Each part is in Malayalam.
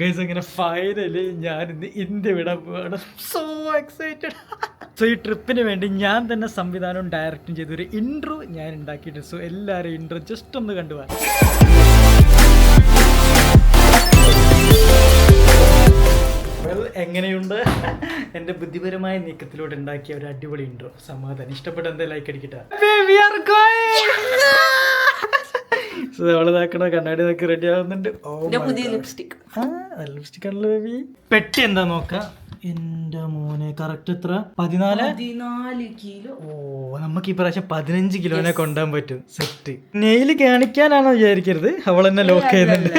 ഗൈസ് അങ്ങനെ ഫൈനലി ഞാൻ ഇന്ന് ഇന്ത്യ വിടാൻ പോവാണ്. സോ എക്സൈറ്റഡ് സോ ഈ ട്രിപ്പിന് വേണ്ടി ഞാൻ തന്നെ സംവിധാനവും ഡയറക്റ്റും ചെയ്ത ഒരു ഇൻട്രോ ഞാൻ ഉണ്ടാക്കിയിട്ട് സോ എല്ലാവരും ഇൻട്രോ ജസ്റ്റ് ഒന്ന് കണ്ടുപോകാം എങ്ങനെയുണ്ട്? എന്റെ ബുദ്ധിപരമായ നീക്കത്തിലൂടെ ഉണ്ടാക്കിയ ഒരു അടിപൊളി ഇൻട്രോ സമാധാനം. ഇഷ്ടപ്പെട്ട എന്താ ലൈക്ക് അടിക്കട്ടെ. അവളിതാക്കണ കണ്ണാടി നോക്കി റെഡി ആവുന്നുണ്ട്. ഓ പുതിയ ലിപ്സ്റ്റിക് ലിപ്സ്റ്റിക് ആണല്ലോ ബേബി പെട്ടി എന്താ നോക്ക? എന്റെ മോനെ കറക്റ്റ് എത്ര? പതിനാല്? പതിനാല് കിലോ ഓ നമുക്ക് ഈ പ്രാവശ്യം പതിനഞ്ച് കിലോനെ കൊണ്ടുപോകാൻ പറ്റും. സെറ്റ്. നെയിൽ കാണിക്കാനാണോ വിചാരിക്കരുത്? അവൾ എന്നെ ലോക്ക് ചെയ്യുന്നുണ്ട്.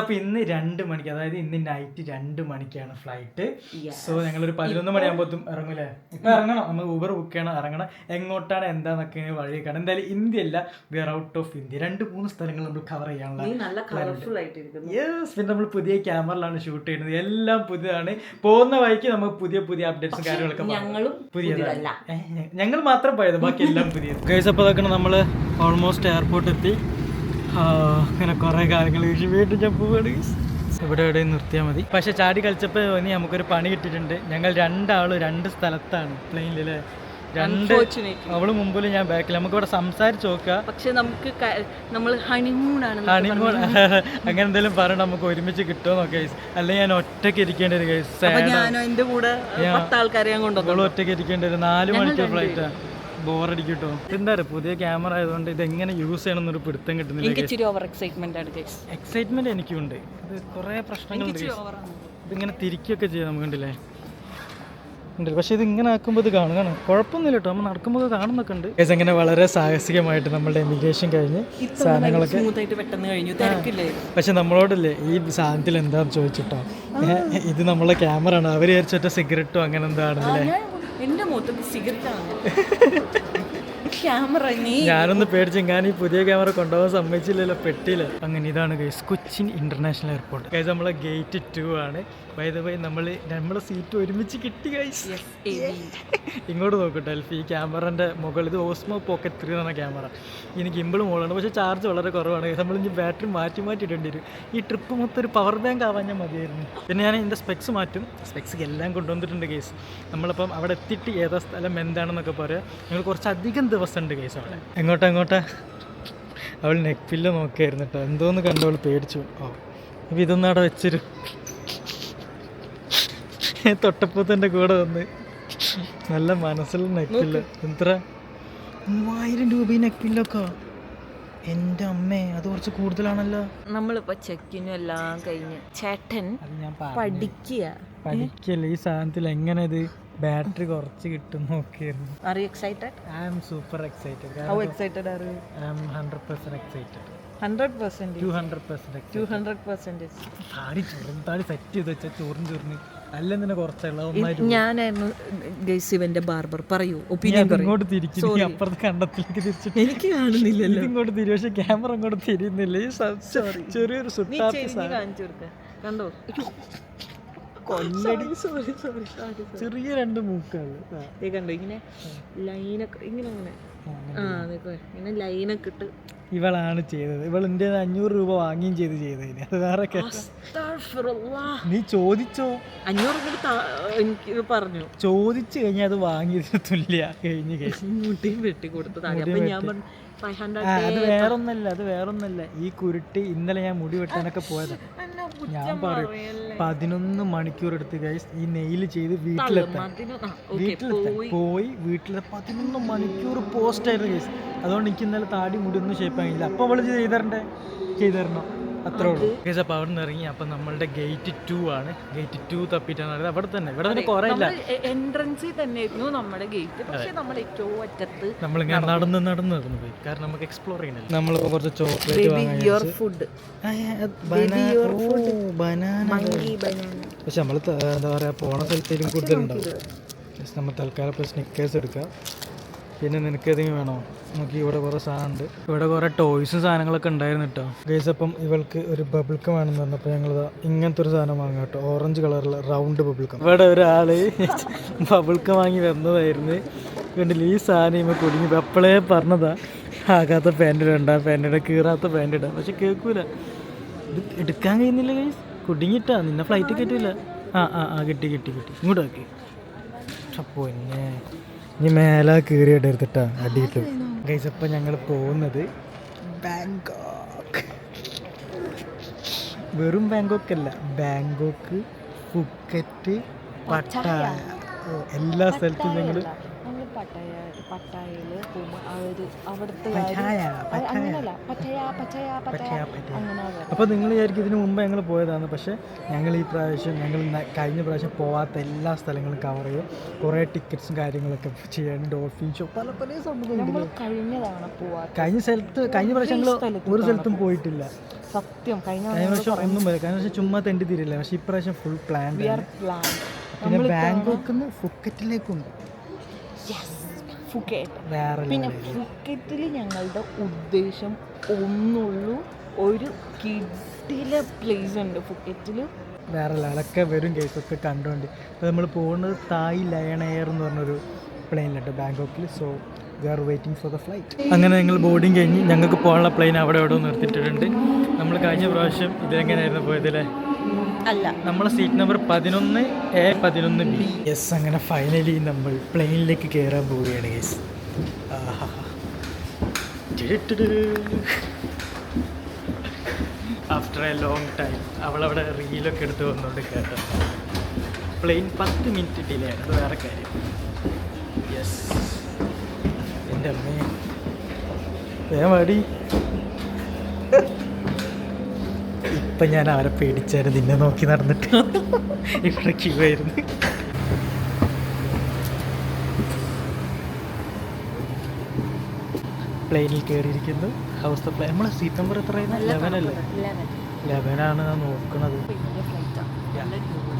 അപ്പൊ ഇന്ന് രണ്ട് മണിക്ക് അതായത് ഇന്ന് നൈറ്റ് രണ്ട് മണിക്കാണ് ഫ്ലൈറ്റ് സോ ഞങ്ങൾ ഒരു പതിനൊന്ന് മണിയാകുമ്പോഴത്തും ഇറങ്ങൂലേ? ഇപ്പൊ ഇറങ്ങണം. നമ്മൾ ഊബർ ബുക്ക് ചെയ്യണം ഇറങ്ങണം. എങ്ങോട്ടാണ് എന്താന്നൊക്കെ വഴി കാണാം എന്തായാലും ഇന്ത്യ അല്ല we are out of India രണ്ട് മൂന്ന് സ്ഥലങ്ങൾ നമ്മൾ കവർ ചെയ്യാനുള്ള യെസ് പിന്നെ നമ്മൾ പുതിയ ക്യാമറയിലാണ് ഷൂട്ട് ചെയ്യുന്നത്. എല്ലാം പുതിയതാണ്. പോകുന്ന വഴിക്ക് നമുക്ക് പുതിയ പുതിയ അപ്ഡേറ്റ്സും കാര്യങ്ങളൊക്കെ പുതിയതല്ല. ഞങ്ങൾ മാത്രം പോയത് ബാക്കി എല്ലാം പുതിയത്. ഗൈസ് അപ്പോൾ അതൊക്കെ നമ്മൾ ഓൾമോസ്റ്റ് എയർപോർട്ട് എത്തി. അങ്ങനെ കുറേ കാര്യങ്ങൾ വീട്ടിൽ ഞാൻ guys. ഇവിടെ എവിടെയും നിർത്തിയാൽ മതി. പക്ഷെ ചാടി കളിച്ചപ്പോൾ ഇനി നമുക്കൊരു പണി കിട്ടിയിട്ടുണ്ട്. ഞങ്ങൾ രണ്ടാളും രണ്ട് സ്ഥലത്താണ് പ്ലെയിനിൽ രണ്ട് അവൾ മുമ്പിൽ ഞാൻ ബാക്കിൽ നമുക്ക് ഇവിടെ സംസാരിച്ച് നോക്കുക പക്ഷെ നമുക്ക് നമ്മൾ ഹണിമൂൺ ആണ് ഹണിമൂൺ അങ്ങനെ എന്തെങ്കിലും പറഞ്ഞ് നമുക്ക് ഒരുമിച്ച് കിട്ടുമോ ഗൈസ് അല്ലെങ്കിൽ ഞാൻ ഒറ്റയ്ക്ക് ഇരിക്കേണ്ടി വരും ഗൈസ് എന്റെ കൂടെ ആൾക്കാരെ അവളും ഒറ്റയ്ക്ക് ഇരിക്കേണ്ടി വരും. നാല് മണിക്കൂർ ഫ്ലൈറ്റ് ബോറടിക്കും കേട്ടോ എന്താ പുതിയ ക്യാമറ ആയതുകൊണ്ട് ഇത് എങ്ങനെ യൂസ് ചെയ്യണം എന്നൊരു പിടുത്തം കിട്ടുന്നില്ല എനിക്ക് ഇച്ചിരി ഓവർ എക്സൈറ്റ്മെന്റ് ആണ് എക്സൈറ്റ്മെന്റ് എനിക്കുണ്ട്. ഇത് കുറേ പ്രശ്നങ്ങളുണ്ട് guys. ഇതിങ്ങനെ തിരിക്കുകയൊക്കെ ചെയ്യാം നമുക്ക് കണ്ടില്ലേ? ഉണ്ട് പക്ഷെ ഇത് ഇങ്ങനെ ആക്കുമ്പോൾ ഇത് കാണും. കാണും. കുഴപ്പമൊന്നുമില്ല കേട്ടോ. നമ്മൾ നടക്കുമ്പോൾ കാണുന്നൊക്കെ ഉണ്ട്. ഇങ്ങനെ അങ്ങനെ വളരെ സാഹസികമായിട്ട് നമ്മളുടെ എമിഗ്രേഷൻ കഴിഞ്ഞ് സാധനങ്ങളൊക്കെ പക്ഷെ നമ്മളോടല്ലേ ഈ സാധനത്തിൽ എന്താന്ന് ചോദിച്ചിട്ടോ? ഇത് നമ്മളെ ക്യാമറ ആണ്. അവർ വിചാരിച്ചിട്ട് സിഗരറ്റോ അങ്ങനെ എന്താണെന്നല്ലേ ഞാൻ സിഗരറ്റാണ്. ക്യാമറ നീ ഞാനൊന്ന് പേടിച്ചു ഞാൻ ഈ പുതിയ ക്യാമറ കൊണ്ടുപോകാൻ സമ്മതിച്ചില്ലല്ലോ പെട്ടില്ല അങ്ങനെ ഇതാണ് കൊച്ചിൻ ഇന്റർനാഷണൽ എയർപോർട്ട് ഗൈസ് നമ്മളെ ഗേറ്റ് ടു ആണ്. ബൈ ദ ബൈ നമ്മൾ നമ്മളെ സീറ്റ് ഒരുമിച്ച് കിട്ടി ഇങ്ങോട്ട് നോക്കട്ടെ എൽഫി ഈ ക്യാമറന്റെ മുകളിൽ ഇത് ഓസ്മോ പോക്കറ്റ് ത്രീ എന്ന ക്യാമറ. ഇനി ഗിമ്പിൾ മുകളാണ് പക്ഷേ ചാർജ് വളരെ കുറവാണ്. നമ്മൾ ഇനി ബാറ്ററി മാറ്റി മാറ്റി ഇടേണ്ടി വരും. ഈ ട്രിപ്പ് മൊത്തം ഒരു പവർ ബാങ്ക് ആവാൻ ഞാൻ മതിയായിരുന്നു. പിന്നെ ഞാൻ എന്റെ സ്പെക്സ് മാറ്റും. സ്പെക്സ് എല്ലാം കൊണ്ടുവന്നിട്ടുണ്ട് കേസ് നമ്മളിപ്പം അവിടെ എത്തിയിട്ട് ഏതാ സ്ഥലം എന്താണെന്നൊക്കെ പറയാം. ഞങ്ങൾ കുറച്ചധികം ദിവസം ഉണ്ട് കേസ് അവിടെ. എങ്ങോട്ടാ എങ്ങോട്ടാ? അവൾ നെക്ക് പില്ല് നോക്കിയായിരുന്നു കേട്ടോ എന്തോന്ന് കണ്ടവൾ പേടിച്ചു. ഓ അപ്പം ഇതൊന്നും അവിടെ വെച്ചൊരു തൊട്ടപ്പൂത്തന്റെ കൂടെ വന്ന്. നല്ല മനസ്സിൽ നെക്കില്ല എത്ര? മൂവായിരം രൂപ നെക്കില്ലൊക്കെ എന്റെ അമ്മേ അത് കുറച്ച് കൂടുതലാണല്ലോ. നമ്മളിപ്പോ ചെക്കിനും എല്ലാം കഴിഞ്ഞ്. ചേട്ടൻ പഠിക്കുക പഠിക്കല്ലേ? ഈ സാധനത്തിൽ എങ്ങനെ ഇത് ബാറ്ററി കുറച്ച് കിട്ടും നോക്കിയായിരുന്നു. Are you excited I am super excited how excited are I am hundred percent excited hundred percent to hundred percent to hundred percentage താടി ചുരം താടി സെറ്റ് ചെയ്ത് വെച്ചാൽ ചോറിന് ചോറിന് അല്ല തന്നെ കുറച്ചുള്ള ഞാനായിരുന്നു ഗൈസിവന്റെ ബാർബർ. പറയൂ ഒപ്പീനിയൻ ഇങ്ങോട്ട് തിരിക്കുന്നു. അപ്പുറത്ത് കണ്ടത്തിലേക്ക് തിരിച്ചു എനിക്ക് കാണുന്നില്ലല്ലോ. ഇങ്ങോട്ട് തിരി പക്ഷെ ക്യാമറ ഇങ്ങോട്ട് തിരിയുന്നില്ല. ഈ സോറി ചെറിയൊരു നീ സുട്ടാപ്പി കാണിച്ചു കൊടുക്ക. കണ്ടോ? കൊല്ലടി. സോറി സോറി സോറി ചെറിയ രണ്ട് മൂക്കാണ് കണ്ടോ ഇങ്ങനെ ലൈനൊക്കെ ഇങ്ങനെ അങ്ങനെ ആ ഇങ്ങനെ ലൈനൊക്കെ ഇട്ട്. ഇവളാണ് ചെയ്തത്. ഇവൾ എന്റെ അഞ്ഞൂറ് രൂപ വാങ്ങിയും ചെയ്ത് ചെയ്തതിന്. അത് വേറെ നീ ചോദിച്ചോ? അഞ്ഞൂറ് എനിക്ക് പറഞ്ഞു. ചോദിച്ചു കഴിഞ്ഞാൽ അത് വാങ്ങിയതിന് തുല്യ. കഴിഞ്ഞ് കഴിഞ്ഞു. മുട്ടിയും വെട്ടി കൊടുത്തു താഴെ ഞാൻ പറഞ്ഞു അത് വേറൊന്നല്ല അത് വേറൊന്നല്ല ഈ കുരുട്ടി ഇന്നലെ ഞാൻ മുടി വെട്ടാനൊക്കെ പോയത്. ഞാൻ പറയും പതിനൊന്ന് മണിക്കൂർ എടുത്ത് ഗൈസ് ഈ നെയിൽ ചെയ്ത് വീട്ടിലെത്താൻ. വീട്ടിലെത്താൻ. പോയി. വീട്ടിലെ പതിനൊന്ന് മണിക്കൂർ പോസ്റ്റ് ആയിരുന്നു ഗൈസ് അതുകൊണ്ട് എനിക്ക് ഇന്നലെ താടി മുടി ഒന്നും ഷേപ്പ് ആയില്ല. അപ്പോൾ അവൾ ചെയ്ത് തരണ്ടേ ചെയ്തു തരണം അത്രേ ഉള്ളൂ. ഗൈസ് അപ്പോൾ അവിടെ നിന്ന് ഇറങ്ങി. അപ്പോൾ നമ്മളുടെ ഗേറ്റ് ടു ആണ്. ഗേറ്റ് ടു തപ്പിട്ടാണ് അറിയത് അവിടെ തന്നെ. ഇവിടെ തന്നെ കുറേ ഇല്ല. എൻട്രൻസിൽ തന്നെയായിരുന്നു നമ്മുടെ ഗേറ്റ് പക്ഷെ നമ്മൾ ഏറ്റവും അറ്റത്ത് നമ്മളിങ്ങനെ നടന്ന്. നടന്ന് നടന്നു പോയി. കാരണം നമുക്ക് എക്സ്പ്ലോർ ചെയ്യണല്ലോ നമ്മൾ കുറച്ച് ചോക്ലേറ്റ് വാങ്ങാൻ ഫുഡ് ബനാന പക്ഷെ നമ്മൾ എന്താ പറയുക പോണ സ്ഥലത്തേലും കൂടുതലുണ്ടാവും നമ്മൾ തൽക്കാലം ഇപ്പോൾ സ്നിക്കേഴ്സ് എടുക്കുക പിന്നെ നിനക്ക് ഏതെങ്കിലും വേണോ? നമുക്ക് ഇവിടെ കുറേ സാധനമുണ്ട്. ഇവിടെ കുറേ ടോയ്സും സാധനങ്ങളൊക്കെ ഉണ്ടായിരുന്നു കേട്ടോ ഗൈസ് അപ്പം ഇവൾക്ക് ഒരു ബബിൾക്കം വേണമെന്ന് പറഞ്ഞപ്പോൾ ഞങ്ങൾ ഇങ്ങനത്തെ ഒരു സാധനം വാങ്ങാം കേട്ടോ ഓറഞ്ച് കളറുള്ള റൗണ്ട് ബബിൾക്കം ഇവിടെ ഒരാൾ ബബിൾക്കം വാങ്ങി വന്നതായിരുന്നു. കണ്ടില്ല? ഈ സാധനം ഇവ കുടുങ്ങി അപ്പോഴേ പറഞ്ഞതാ ആകാത്ത പാന്റ് ഇടണ്ട പാന്റ് ഇടാം കീറാത്ത പാന്റ് ഇടാം പക്ഷെ കേൾക്കൂല. എടുക്കാൻ കഴിയുന്നില്ല ഗൈസ് കുടുങ്ങിട്ടാ. നിന്നെ ഫ്ലൈറ്റ് കിട്ടില്ല ആ ആ ആ കിട്ടി കിട്ടി കിട്ടി. ഇങ്ങോട്ട് നോക്കി. അപ്പോൾ എന്നെ. ഇനി മേലെ കീറി എടുത്തിട്ടാ അടിയിട്ട്. ഗൈസ് ഞങ്ങൾ പോകുന്നത് ബാങ്കോക്ക്. വെറും ബാങ്കോക്ക് അല്ല ബാങ്കോക്ക് ഫുക്കറ്റ് പട്ടായ. എല്ലാ സ്ഥലത്തും ഞങ്ങൾ പട്ടായ പട്ടായയിൽ പോകുമ്പോൾ അവിടുത്തെ അങ്ങനല്ല. പട്ടായ, പട്ടായ. അങ്ങനെ അപ്പോൾ നിങ്ങൾ വിചാരിക്കും ഇതിന് മുമ്പ് ഞങ്ങൾ പോയതാണ്. പക്ഷേ ഞങ്ങൾ ഈ പ്രാവശ്യം ഞങ്ങൾ കഴിഞ്ഞ പ്രാവശ്യം പോവാത്ത എല്ലാ സ്ഥലങ്ങളും കവർ ചെയ്യും. കുറേ ടിക്കറ്റ്സും കാര്യങ്ങളൊക്കെ ചെയ്യാനും ഡോൾഫിൻ ഷോ പല പല സംഭവങ്ങളുണ്ട് കഴിഞ്ഞ തവണ പോവാ കഴിഞ്ഞ സ്ഥലത്ത് കഴിഞ്ഞ പ്രാവശ്യം ഞങ്ങൾ ഒരു സ്ഥലത്തും പോയിട്ടില്ല. സത്യം. കഴിഞ്ഞ പ്രാവശ്യം ഒന്നും പോയില്ല. കഴിഞ്ഞ പ്രാവശ്യം ചുമ്മാ തെണ്ടി തീരില്ല. പക്ഷേ ഇപ്രാവശ്യം ഫുൾ പ്ലാൻ പിന്നെ ബാങ്കോക്കിൽ നിന്ന് ഫുക്കറ്റിലേക്കുണ്ട്. ഫുക്കേറ്റ് പിന്നെ. ഫുക്കറ്റിൽ ഞങ്ങളുടെ ഉദ്ദേശം ഒന്നുള്ളൂ. ഒരു കിഡിലെ പ്ലേസ് ഉണ്ട് ഫുക്കറ്റിൽ വേറെ ലെവലൊക്കെ വരും കേസൊക്കെ കണ്ടുകൊണ്ട് അപ്പോൾ നമ്മൾ പോകുന്നത് തായ് ലയൺ എയർ എന്ന് പറഞ്ഞൊരു പ്ലെയിനിലുണ്ട് ബാങ്കോക്കിൽ so we are waiting for the flight അങ്ങനെ ഞങ്ങൾ ബോർഡിങ് കഴിഞ്ഞ് ഞങ്ങൾക്ക് പോകാനുള്ള പ്ലെയിൻ അവിടെ അവിടെ നിർത്തിയിട്ടുണ്ട് നമ്മൾ കഴിഞ്ഞ പ്രാവശ്യം ഇതെങ്ങനെയായിരുന്നു പോയതല്ലേ? അല്ല. നമ്മളെ സീറ്റ് നമ്പർ പതിനൊന്ന് എ പതിനൊന്ന് ബി യെസ് അങ്ങനെ ഫൈനലി നമ്മൾ പ്ലെയിനിലേക്ക് കയറാൻ പോവുകയാണ് yes after a long time അവളവിടെ റീലൊക്കെ എടുത്ത് വന്നുകൊണ്ട് കേട്ടോ പ്ലെയിൻ പത്ത് മിനിറ്റ് ഡിലേ ആണ് അത് വേറെ കാര്യം യെസ് എന്റെ അമ്മേ വേഗം വാടി ഇപ്പം ഞാൻ അവരെ പേടിച്ചായിരുന്നു നിന്നെ നോക്കി നടന്നിട്ട് ഇവിടെ ക്യൂ ആയിരുന്നു. പ്ലെയിനിൽ കയറിയിരിക്കുന്നു ഹൗസ് പ്ലെയിൻ നമ്മളെ സീറ്റ് നമ്പർ എത്രയാണ് ലെവൻ അല്ലേ? ലെവനാണ് ഞാൻ നോക്കുന്നത്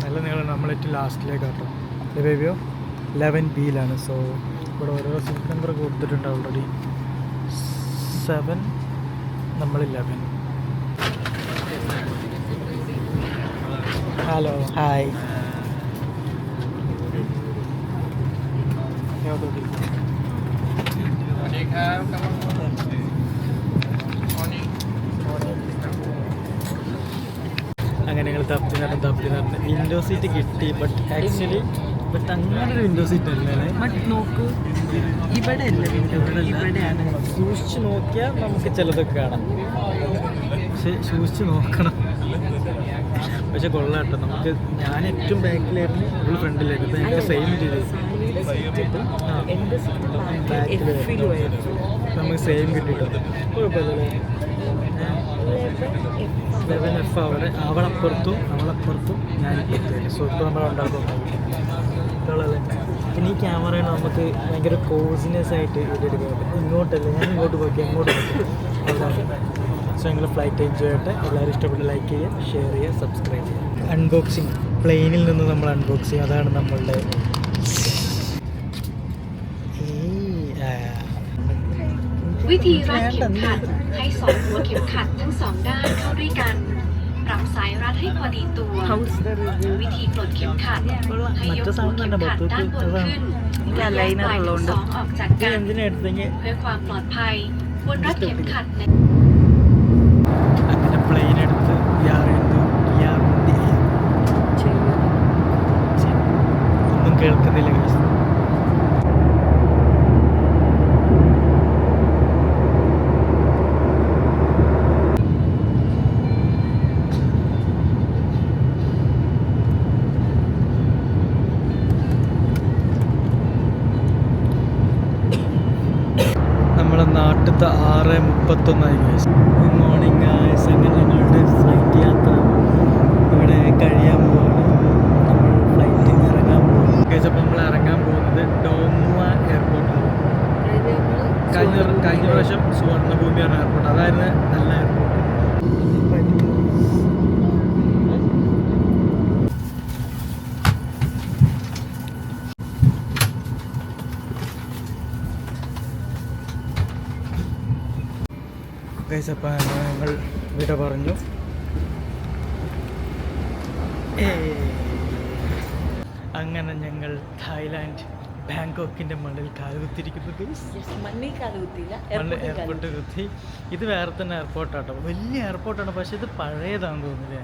നല്ല നീളം. നമ്മൾ ഏറ്റവും ലാസ്റ്റിലേക്ക് കേട്ടോ ബേബിയോ ലെവൻ ബിയിലാണ് സോ ഇവിടെ ഓരോ സീറ്റ് നമ്പർ കൊടുത്തിട്ടുണ്ട് ഓൾറെഡി സെവൻ നമ്മൾ ലെവൻ ഹലോ ഹായ് അങ്ങനെ ഞങ്ങൾ തപ്പി നടന്ന് തപ്പി നടന്ന്. വിൻഡോ സീറ്റ് കിട്ടി ബട്ട് ആക്ച്വലി ബട്ട് അങ്ങനെ ഒരു വിൻഡോ സീറ്റ് അല്ലേ? ബട്ട് നോക്ക് ഇവിടെ അല്ല ഇവിടെയാണ്. സൂക്ഷിച്ച് നോക്കിയാൽ നമുക്ക് ചിലതൊക്കെ കാണാം. പക്ഷെ സൂക്ഷിച്ച് നോക്കണം. പക്ഷെ കൊള്ളാട്ടോ നമുക്ക് ഞാൻ ഏറ്റവും ബാക്കിലായിരുന്നു ഫുൾ ഫ്രണ്ടിലായിരുന്നു. ഇപ്പം എനിക്ക് സെയിം ചെയ്തു നമുക്ക് സെയിം ലെവൻ എഫ് അവിടെ അവളപ്പുറത്തും നമ്മളപ്പുറത്തും ഞാൻ സോ ഇപ്പോൾ നമ്മൾ ഉണ്ടാക്കും. പിന്നെ ഈ ക്യാമറയാണ് നമുക്ക് ഭയങ്കര കോസിനെസ് ആയിട്ട് ഇങ്ങോട്ടല്ലേ? ഞാൻ ഇങ്ങോട്ട് പോയി അങ്ങോട്ട് അതാണ് സോ നിങ്ങൾ ഫ്ലൈറ്റ് എൻജോയ് ചെയ്യട്ടെ എല്ലാവരും ഇഷ്ടപ്പെട്ട് ലൈക്ക് ചെയ്യുക ഷെയർ ചെയ്യുക സബ്സ്ക്രൈബ് ചെയ്യുക അൺബോക്സിങ് പ്ലെയിനിൽ നിന്ന് നമ്മൾ അൺബോക്സ് ചെയ്യും അതാണ് നമ്മളുടെ ഏയ്, ആ. วิธีรัดเข็มขัด ให้สองหัวเข็มขัดทั้งสองด้านเข้าด้วยกัน ปรับสายรัดให้พอดีตัว ഹൗസ് วิธีปลดเข็มขัด ให้ยกหัวเข็มขัดด้านบนขึ้น ഇത് และ അലൈനർ ปล่อยทั้ง ഉള്ളതുകൊണ്ട് สองออกจาก ഇത് กัน എന്തിനാ എടുത്തെങ്കിൽ เพื่อความปลอดภัยควรรัดเข็มขัดใน കേൾക്കുന്നില്ല ഗൈസ് നമ്മളെ നാട്ടിലത്തെ ആറ് മുപ്പത്തൊന്നായി ഗൈസ് മോർണിംഗ് ഗൈസ് അങ്ങനെ ഞങ്ങളുടെ ഫ്ലൈറ്റ് യാത്ര ഇവിടെ കഴിയാൻ പോവാണ് നമ്മൾ ഫ്ലൈറ്റ് ഇറങ്ങാൻ പോകും ഗൈസ് അപ്പോൾ നമ്മൾ ഇറങ്ങാൻ പോകുന്നത് ഡോമുവ എയർപോർട്ടാണ് കഴിഞ്ഞ കഴിഞ്ഞ പ്രാവശ്യം സുവർണഭൂമിയാണ് എയർപോർട്ട് അതായിരുന്നു നല്ല എയർപോർട്ട് അപ്പോൾ ഞങ്ങൾ വിട പറഞ്ഞു. അങ്ങനെ ഞങ്ങൾ തായ്ലാൻഡ് ബാങ്കോക്കിന്റെ മണ്ണിൽ കാലുകുത്തിരിക്കുന്നു എയർപോർട്ട് കുത്തി. ഇത് വേറെ തന്നെ എയർപോർട്ടാട്ടോ. വലിയ എയർപോർട്ടാണ് പക്ഷെ ഇത് പഴയതാണെന്ന് തോന്നുന്നില്ലേ.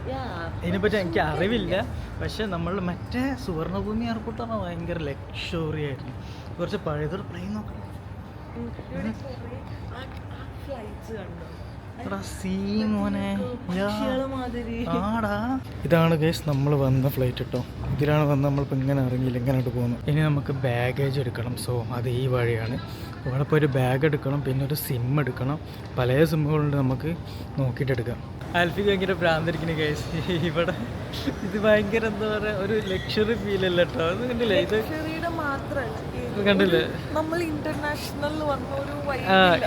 ഇതിനെപ്പറ്റി എനിക്ക് അറിവില്ല. പക്ഷെ നമ്മൾ മറ്റേ സുവർണഭൂമി എയർപോർട്ട് ആണോ ഭയങ്കര ലക്ഷറി ആയിരുന്നു. കുറച്ച് പഴയതൊരു പ്ലെയിൻ നോക്കണം കണ്ടോ? ഇതാണ് കേസ് നമ്മൾ വന്ന ഫ്ലൈറ്റ് കേട്ടോ ഇതിലാണ് വന്ന് നമ്മളിപ്പോൾ ഇങ്ങനെ ഇറങ്ങിയില്ല ഇങ്ങനെ അങ്ങോട്ട് പോകുന്നു. ഇനി നമുക്ക് ബാഗേജ് എടുക്കണം. സോ അത് ഈ വഴിയാണ്. ഇവിടെ ഇപ്പോൾ ഒരു ബാഗ് എടുക്കണം പിന്നെ ഒരു സിം എടുക്കണം. പല സിമ്മുകളുണ്ട് നമുക്ക് നോക്കിയിട്ട് എടുക്കാം. ആൽഫി ഭയങ്കര ഭ്രാന്തിരിക്കുന്ന കേസ് ഇവിടെ ഇത് ഭയങ്കര എന്താ പറയുക ഒരു ലക്ഷറി ഫീൽ അല്ല കേട്ടോ അത് കണ്ടില്ലേ ഇത് ഇത് കണ്ടില്ലേ? നമ്മൾ ഇന്റർനാഷണൽ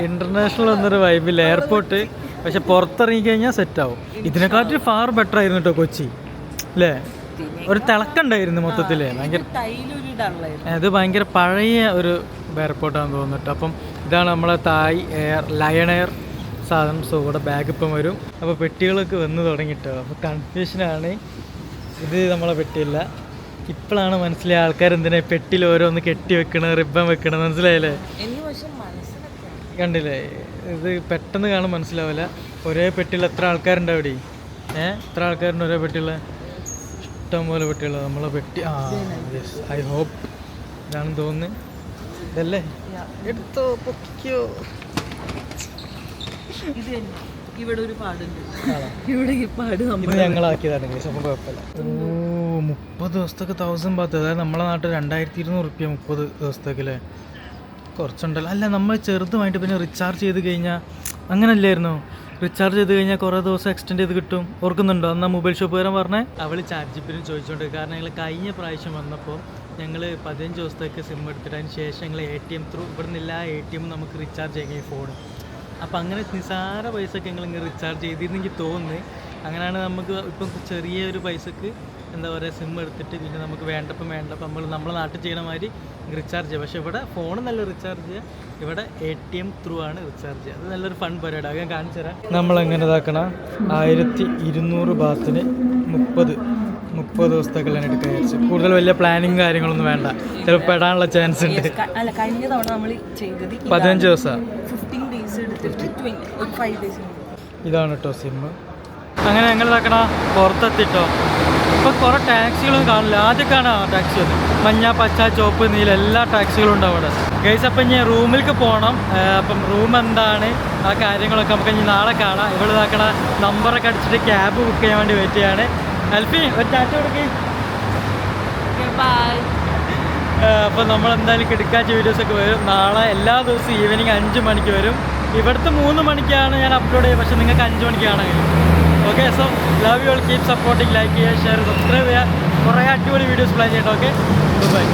ഇന്റർനാഷണൽ എന്നൊരു വൈബില്ല എയർപോർട്ട് പക്ഷെ പുറത്തിറങ്ങി കഴിഞ്ഞാൽ സെറ്റ് ആവും ഇതിനെക്കാട്ടിൽ ഫാർ ബെറ്റർ ആയിരുന്നു കേട്ടോ കൊച്ചി. അല്ലേ ഒരു തിളക്കുണ്ടായിരുന്നു മൊത്തത്തിൽ. ഭയങ്കര ഇത് ഭയങ്കര പഴയ ഒരു എയർപോർട്ടാണെന്ന് തോന്നിട്ട് അപ്പം ഇതാണ് നമ്മളെ തായ് എയർ ലയൺ എയർ സാധനം. സോ ഇവിടെ ബാഗ് ഇപ്പം വരും. അപ്പോൾ പെട്ടികളൊക്കെ വന്ന് തുടങ്ങിട്ടോ. അപ്പോൾ കൺഫ്യൂഷനാണ് ഇത് നമ്മളെ പെട്ടിയല്ല. ഇപ്പോഴാണ് മനസ്സിലായ ആൾക്കാർ എന്തിനാ പെട്ടിൽ ഓരോന്ന് കെട്ടി വെക്കണ റിബൺ വെക്കണ മനസ്സിലായില്ലേ? കണ്ടില്ലേ? ഇത് പെട്ടെന്ന് കാണാൻ മനസ്സിലാവില്ല ഒരേ പെട്ടിയിൽ എത്ര ആൾക്കാരുണ്ട് അവിടെ? ഏഹ് എത്ര ആൾക്കാരുണ്ട് ഒരേ പെട്ടിയുള്ള ഇഷ്ടം പോലെ പെട്ടിയുള്ള നമ്മളെ പെട്ടി ആ യെസ് ഐ ഹോപ്പ് ഇതാണെന്ന് തോന്നുന്നു. ഇതല്ലേ? എടുത്തോ പൊക്കിയോ ഇവിടെ ഒരു പാടുണ്ട്. ഇവിടെ ഈ പാട് ഞങ്ങളാക്കിയതാണ് അപ്പം കുഴപ്പമില്ല. മുപ്പത് ദിവസത്തേക്ക് തൗസൻഡ് ബാത്ത് അതായത് നമ്മളെ നാട്ടിൽ രണ്ടായിരത്തി ഇരുന്നൂറ് റുപ്യ മുപ്പത് ദിവസത്തേക്ക് അല്ലേ? കുറച്ചുണ്ടല്ലോ. അല്ല നമ്മൾ ചെറുതുമായിട്ട് പിന്നെ റീചാർജ് ചെയ്ത് കഴിഞ്ഞാൽ അങ്ങനല്ലായിരുന്നു? റീചാർജ് ചെയ്ത് കഴിഞ്ഞാൽ കുറേ ദിവസം എക്സ്റ്റെൻഡ് ചെയ്ത് കിട്ടും. ഓർക്കുന്നുണ്ടോ? അന്ന് മൊബൈൽ ഷോപ്പ് വരാൻ പറഞ്ഞേ? അവൾ ചാർജ് ജിപ്പിനും ചോദിച്ചോണ്ട് കാരണം ഞങ്ങൾ കഴിഞ്ഞ പ്രാവശ്യം വന്നപ്പോൾ ഞങ്ങൾ പതിനഞ്ച് ദിവസത്തേക്ക് സിം എടുത്തിട്ട് അതിന് ശേഷം ഞങ്ങൾ എ ടി എം ത്രൂ ഇവിടെ നിന്നില്ല എ ടി എം നമുക്ക് റീചാർജ് ചെയ്യാൻ ഈ ഫോൺ അപ്പം അങ്ങനെ നിസാര പൈസക്ക് ഞങ്ങൾ ഇങ്ങനെ റീചാർജ് ചെയ്തിരുന്നെങ്കിൽ തോന്നുന്നു. അങ്ങനെയാണ് നമുക്ക് ഇപ്പം ചെറിയ ഒരു പൈസക്ക് എന്താ പറയുക സിം എടുത്തിട്ട് പിന്നെ നമുക്ക് വേണ്ടപ്പം വേണ്ടപ്പം നമ്മൾ നമ്മളെ നാട്ടിൽ ചെയ്യണ മാതിരി റീചാർജ് ചെയ്യുക പക്ഷേ ഇവിടെ ഫോൺ നല്ല റീചാർജ് ചെയ്യുക ഇവിടെ എ ടി എം ത്രൂ ആണ് റീചാർജ് ചെയ്യുക അത് നല്ലൊരു ഫൺ പരിപാടി. ഞാൻ കാണിച്ചു തരാം. നമ്മൾ എങ്ങനെ ഇതാക്കണം? ആയിരത്തി ഇരുന്നൂറ് ബാത്തിന് മുപ്പത് മുപ്പത് ദിവസത്തേക്കെല്ലാം എടുക്കാൻ വിചാരിച്ചു. കൂടുതൽ വലിയ പ്ലാനിങ് കാര്യങ്ങളൊന്നും വേണ്ട. ചിലപ്പോൾ പെടാനുള്ള ചാൻസ് ഉണ്ട്. അല്ല കഴിഞ്ഞ തവണ നമ്മൾ ചെയ്തത് പതിനഞ്ച് ദിവസമാണ് ഇതാണ് കേട്ടോ സിം അങ്ങനെ ഞങ്ങൾ ഇതാക്കണ പുറത്തെത്തിട്ടോ. ഇപ്പൊ കുറെ ടാക്സികളും കാണില്ല ആദ്യം കാണാ ടാക്സി മഞ്ഞ പച്ച ചുവപ്പ് നീല എല്ലാ ടാക്സികളും ഉണ്ട് അവിടെ. ഗൈസ് അപ്പം ഇനി റൂമിലേക്ക് പോകണം അപ്പം റൂം എന്താണ്? ആ കാര്യങ്ങളൊക്കെ നമുക്ക് ഇനി നാളെ കാണാം. ഇവിടെ ഇതാക്കണ നമ്പറൊക്കെ അടിച്ചിട്ട് ക്യാബ് ബുക്ക് ചെയ്യാൻ വേണ്ടി വെയിറ്റ് ചെയ്യാണ്. എൽഫി ഒരു ടാറ്റ കൊടുക്കേ. അപ്പോൾ നമ്മൾ എന്തായാലും കിടക്കാച്ച വീഡിയോസൊക്കെ വരും. നാളെ എല്ലാ ദിവസവും ഈവനിങ് അഞ്ച് മണിക്ക് വരും. ഇവിടുത്തെ മൂന്ന് മണിക്കാണ് ഞാൻ അപ്ലോഡ് ചെയ്യുക പക്ഷേ നിങ്ങൾക്ക് അഞ്ച് മണിക്കാണ് okay so love you all keep supporting like ചെയ്യുക ഷെയർ സബ്സ്ക്രൈബ് ചെയ്യുക കുറേ അടിപൊളി വീഡിയോസ് പ്ലാൻ ചെയ്യട്ടെ ഓക്കെ ബൈ